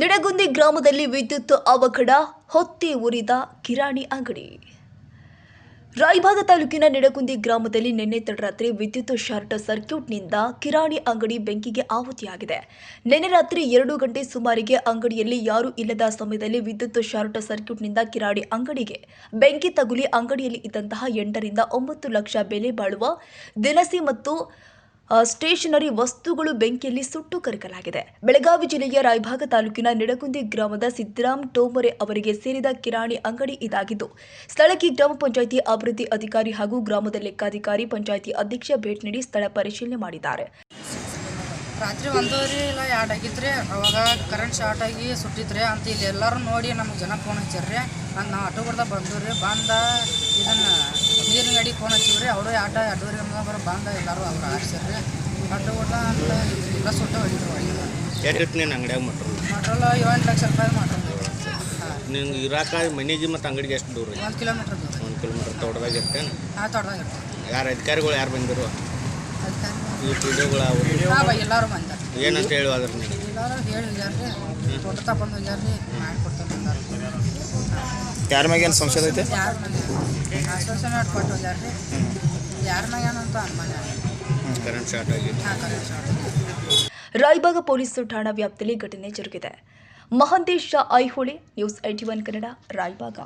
ನಿಡಗುಂದಿ ಗ್ರಾಮದಲ್ಲಿ ವಿದ್ಯುತ್ ಅವಘಡ, ಹೊತ್ತಿ ಉರಿದ ಕಿರಾಣಿ ಅಂಗಡಿ. ರಾಯಭಾಗ ತಾಲೂಕಿನ ನಿಡಗುಂದಿ ಗ್ರಾಮದಲ್ಲಿ ನಿನ್ನೆ ತಡರಾತ್ರಿ ವಿದ್ಯುತ್ ಶಾರ್ಟ್ ಸರ್ಕ್ಯೂಟ್ನಿಂದ ಕಿರಾಣಿ ಅಂಗಡಿ ಬೆಂಕಿಗೆ ಆಹುತಿಯಾಗಿದೆ. ನಿನ್ನೆ ರಾತ್ರಿ ಎರಡು ಗಂಟೆ ಸುಮಾರಿಗೆ ಅಂಗಡಿಯಲ್ಲಿ ಯಾರೂ ಇಲ್ಲದ ಸಮಯದಲ್ಲಿ ವಿದ್ಯುತ್ ಶಾರ್ಟ್ ಸರ್ಕ್ಯೂಟ್ನಿಂದ ಕಿರಾಣಿ ಅಂಗಡಿಗೆ ಬೆಂಕಿ ತಗುಲಿ ಅಂಗಡಿಯಲ್ಲಿ ಇದ್ದಂತಹ ಎಂಟರಿಂದ ಒಂಬತ್ತು ಲಕ್ಷ ಬೆಲೆ ಬಾಳುವ ದಿನಸಿ ಮತ್ತು ಸ್ಟೇಷನರಿ ವಸ್ತುಗಳು ಬೆಂಕಿಯಲ್ಲಿ ಸುಟ್ಟು ಕರಕಲಾಗಿದೆ. ಬೆಳಗಾವಿ ಜಿಲ್ಲೆಯ ರಾಯಭಾಗ ತಾಲೂಕಿನ ನಿಡಗುಂದಿ ಗ್ರಾಮದ ಸಿದ್ದರಾಮ್ ಟೋಮರೆ ಅವರಿಗೆ ಸೇರಿದ ಕಿರಾಣಿ ಅಂಗಡಿ ಇದಾಗಿದ್ದು, ಸ್ಥಳಕ್ಕೆ ಗ್ರಾಮ ಪಂಚಾಯಿತಿ ಅಭಿವೃದ್ಧಿ ಅಧಿಕಾರಿ ಹಾಗೂ ಗ್ರಾಮದ ಲೆಕ್ಕಾಧಿಕಾರಿ ಪಂಚಾಯಿತಿ ಅಧ್ಯಕ್ಷ ಭೇಟಿ ನೀಡಿ ಸ್ಥಳ ಪರಿಶೀಲನೆ ಮಾಡಿದ್ದಾರೆ. ರಾತ್ರಿ ಒಂದೂವರೆ ಇಲ್ಲ ಎರಡು ಆಗಿತ್ತು ಅವಾಗ ಕರೆಂಟ್ ಶಾರ್ಟ್ ಆಗಿ ಸುಟ್ಟಿದ್ರೆ ಅಂತ ಇಲ್ಲಿ ಎಲ್ಲರೂ ನೋಡಿ ನಮ್ಗೆ ಜನ ಫೋನ್ ಹಚ್ಚಾರ್ರಿ ನಾನು ಆಟೋ ಬರ್ದ ಬಂದವ್ರಿ ಬಂದ ಇದನ್ನು ನೀರಿನ ಗಾಡಿ ಫೋನ್ ಹಚ್ಚಿವ್ರಿ. ಅವರು ಆಟ ಅಡ್ಡೋರಿ ಬರೋ ಬಂದ ಎಲ್ಲರೂ ಅವ್ರು ಆಡ್ಸಿರ್ರಿ ಆಟೋ ಊಟ ಅಂತ ಎಲ್ಲ ಸುಟ್ಟ ಹೊಡಿದ್ರು ಒಳಗೆ ಎಷ್ಟು ನೀನು ಅಂಗಡಿಯಾಗ ಮಟ್ರು ಮಟ್ರಲ್ಲ ಏಳು ಲಕ್ಷ ರೂಪಾಯಿ ಮಾಡ್ರಿ. ನಿಮ್ಗೆ ನಿಂಗೆ ಇರಾಕ ಮನೆಗೆ ಮತ್ತು ಅಂಗಡಿಗೆ ಎಷ್ಟು ದೂರ? ಒಂದು ಕಿಲೋಮೀಟ್ರ್ ದೂರ. ಒಂದು ಕಿಲೋಮೀಟ್ರ್ ತೋಟದಾಗ ಇರ್ತೇನೆ? ಹಾಂ ತೋಟದಾಗ ಇರ್ತೇನೆ ಯಾರು ಅಧಿಕಾರಿಗಳು ಯಾರು ಬಂದಿರು? ಈ ಎಲ್ಲರೂ ಬಂದಾರ. ಏನಂತ ಹೇಳಿ ಅದ್ರ ನೀವು. ಎಲ್ಲರೂ ಹೇಳಿ ಯಾರು ತೋಟ ತಗೊಂಡು ಹೋಗ್ಯಾರ್ರಿ. ಮಾಡಿಕೊಡ್ತಾರೆ ಬಂದಾರ ಯಾರ ಮ್ಯಾಗ ಏನು ಸಂಶಯ ಐತೆ? ಆಶ್ವಾಸನೆ ಕೊಟ್ಟು ಹೋಗ್ಯಾರ್ರಿ ಯಾರ ಮಗೇನಂತ ಅನುಮಾನ ಕರೆಂಟ್ ಶಾರ್ಟ್ ಆಗಿದೆ. ಹಾಂ ಕರೆಂಟ್ ಶಾರ್ಟ್ ರಾಯಬಾಗ ಪೊಲೀಸ್ ಠಾಣಾ ವ್ಯಾಪ್ತಿಯಲ್ಲಿ ಘಟನೆ ಜರುಗಿದೆ. Mahantesh Aihole news at one Kannada Raybag.